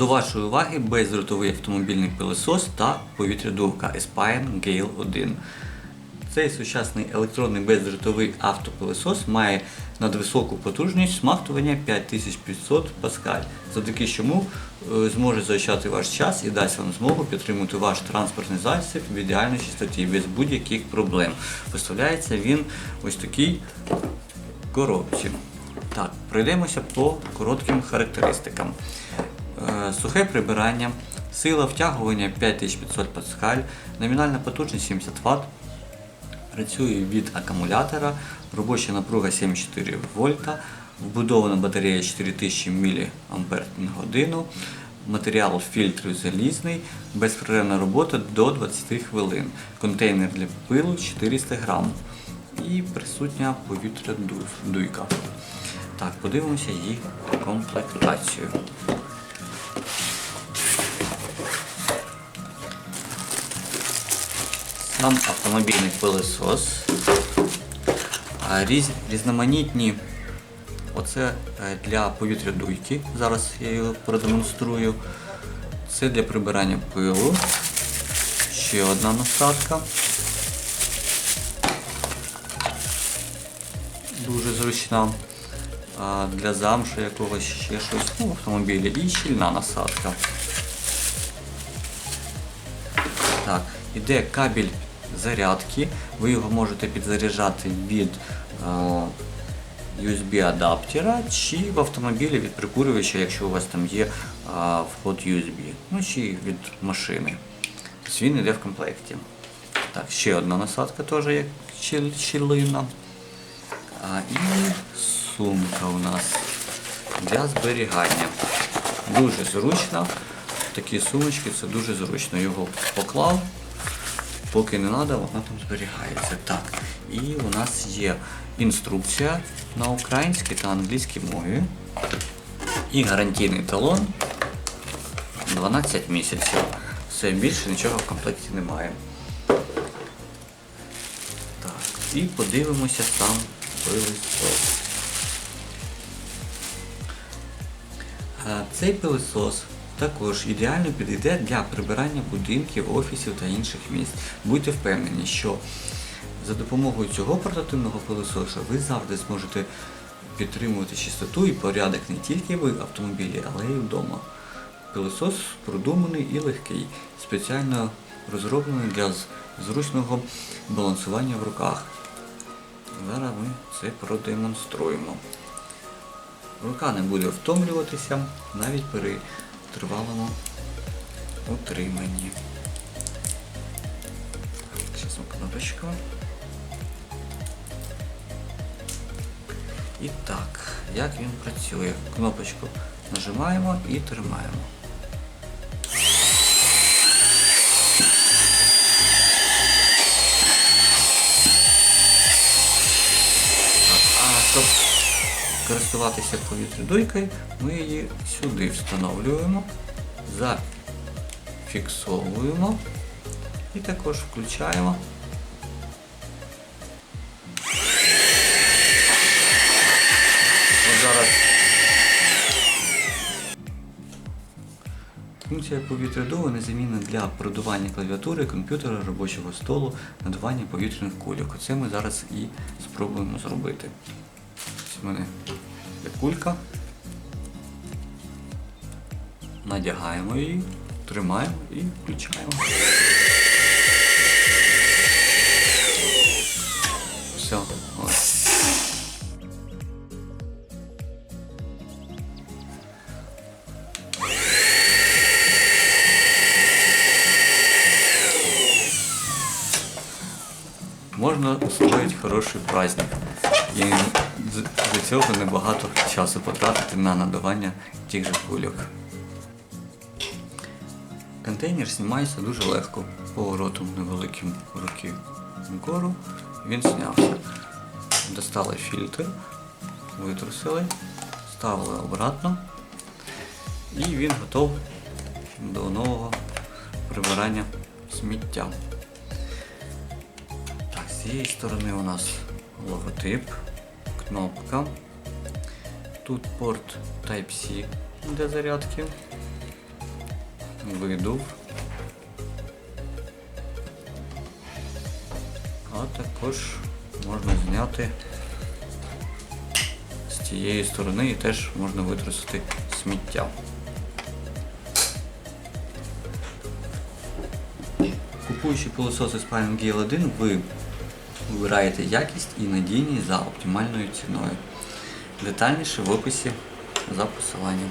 До вашої уваги бездротовий автомобільний пилосос та повітрядувка Aspire Gale 1. Цей сучасний електронний бездротовий автопилосос має надвисоку потужність смактування 5500 паскаль, завдяки чому е, зможе заощадити ваш час і дасть вам змогу підтримувати ваш транспортний засіб в ідеальній чистоті без будь-яких проблем. Поставляється він ось такий коробці. Так, пройдемося по коротким характеристикам. Е, Сухе прибирання, сила втягування 5500 паскаль, номінальна потужність 70 Вт, працює від акумулятора, робоча напруга 74 вольта, вбудована батарея 4000 мАч, матеріал фільтру залізний, безперервна робота до 20 хвилин, контейнер для пилу 400 грам і присутня повітря дуйка. Так, подивимося її комплектацію. Сам автомобільний пилосос. Різ, різноманітні. Оце е, для повітря дуйки. Зараз я його продемонструю. Це для прибирання пилу. Ще одна насадка. Дуже зручна. Для замшу якогось ще щось ну, в автомобілі. І щільна насадка. Так, іде кабель зарядки. Ви його можете підзаряджати від е, USB-адаптера чи в автомобілі від прикурювача, якщо у вас там є е, вход USB. Ну чи від машини. Тобто він йде в комплекті. Так, ще одна насадка теж як щілина. І сумка у нас для зберігання. Дуже зручно. Такі сумочки це дуже зручно. Його поклав, поки не треба, вона там зберігається. Так. І у нас є інструкція на українській та англійській мові. І гарантійний талон 12 місяців. Все більше нічого в комплекті немає. Так, і подивимося сам пилосос. Е, Цей пилосос також ідеально підійде для прибирання будинків, офісів та інших місць. Будьте впевнені, що за допомогою цього портативного пилососа ви завжди зможете підтримувати чистоту і порядок не тільки в автомобілі, але й вдома. Пилосос продуманий і легкий, спеціально розроблений для зручного балансування в руках. Зараз ми це продемонструємо. Рука не буде втомлюватися навіть при тривалому утриманні. Зараз кнопочку. І так, як він працює? Кнопочку нажимаємо і тримаємо. Користуватися повітрядуйкою, ми її сюди встановлюємо, зафіксовуємо і також включаємо. От зараз Функція повітрядува незамінна для продування клавіатури, комп'ютера, робочого столу, надування повітряних кульок. Оце ми зараз і спробуємо зробити. У мене є кулька. Надягаємо її, тримаємо і включаємо. Все. Можна устроїти хороший праздник. І для цього небагато часу потратити на надавання тих же кульок. Контейнер знімається дуже легко. Поворотом невеликим руки вгору він знявся. Достали фільтр, витрусили, ставили обратно і він готов до нового прибирання сміття. Так, з цієї сторони у нас логотип, кнопка. Тут порт Type-C для зарядки. видув. А також можна зняти з цієї сторони і теж можна витрусити сміття. Купуючи пилосос Aspire GL 1, ви вибираєте якість і надійність за оптимальною ціною. Детальніше в описі за посиланням.